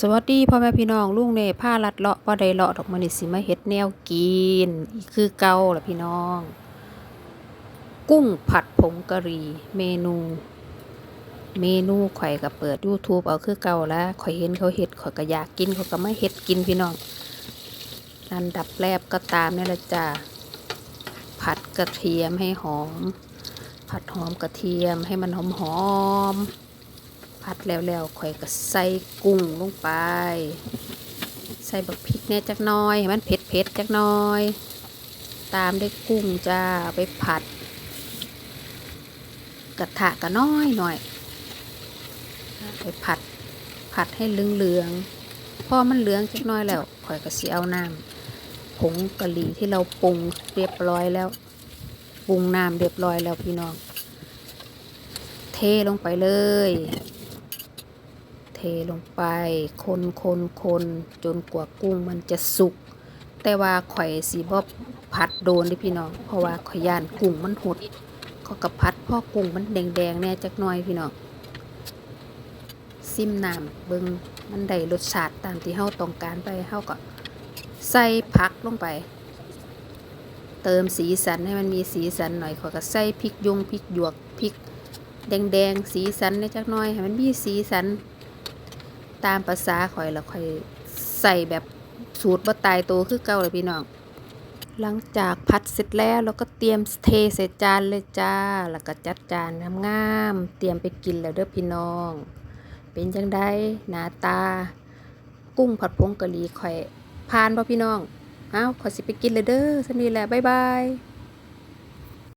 สวัสดีพ่อแม่พี่น้องลุงเน่ผ้าลัดเลาะบ่ได้เลาะดอกมันนี่สิมาเฮ็ดแนวกินคือเก่าล่ะพี่น้อง กุ้งผัดผงกะหรี่เมนู เมนูข่อยก็เปิด YouTube เอาคือเก่าแล้วข่อยเห็นเขาเฮ็ดข่อยก็อยากกินข่อยก็มาเฮ็ดกินพี่น้องอันดับแรกก็ตามนี่แหละจ้าผัดกระเทียมให้หอม ผัดหอมกระเทียมให้มันหอมหอม ผัดแล้วๆข่อยก็ใส่กุ้งลงไป ใส่บักพริกแน่จักน้อยให้มันเผ็ดเผ็ดๆจักน้อย ตามด้วยกุ้งจ้าไปผัด กระทะก็น้อยหน่อย ไปผัดผัดให้เหลืองๆพอมันเหลืองจักน้อยแล้วข่อยก็สิเอาน้ำผงกะหรี่ที่เราปรุงเรียบร้อยแล้วปรุงน้ำเรียบร้อยแล้วพี่น้อง เทลงไปเลย ลงไป คนคนคนจนกว่ากุ้งมันจะสุก แต่ว่าข่อยสีบอบผัดโดนดิพี่น้อง เพราะว่าข่อยย่านกุ้งมันหดก็กระพัดพ่อกุ้งมันแดงๆแน่จักหน่อยพี่น้องซิมน้ำเบิงมันได้รสชาติตามที่เฮาต้องการไปเฮาก็ใส่ผักลงไป เติมสีสันให้มันมีสีสันหน่อยขอก็ใส่พริกยงพริกหยวกพริกแดงๆสีสันในจักหน่อยให้มันมีสีสัน ตามภาษาข่อยแล้วข่อยใส่แบบสูตรบ่ตายตัวคือเก่าเลยพี่น้อง หลังจากผัดเสร็จแล้วเราก็เตรียมเทใส่จานเลยจ้า แล้วก็จัดจานงามๆเตรียมไปกินแล้วเด้อพี่น้อง เป็นจังไดหน้าตา กุ้งผัดผงกะหรี่ข่อยผ่านบ่พี่น้อง เอ้าขอสิไปกินเลยเด้อสำนีแหละบ๊ายบาย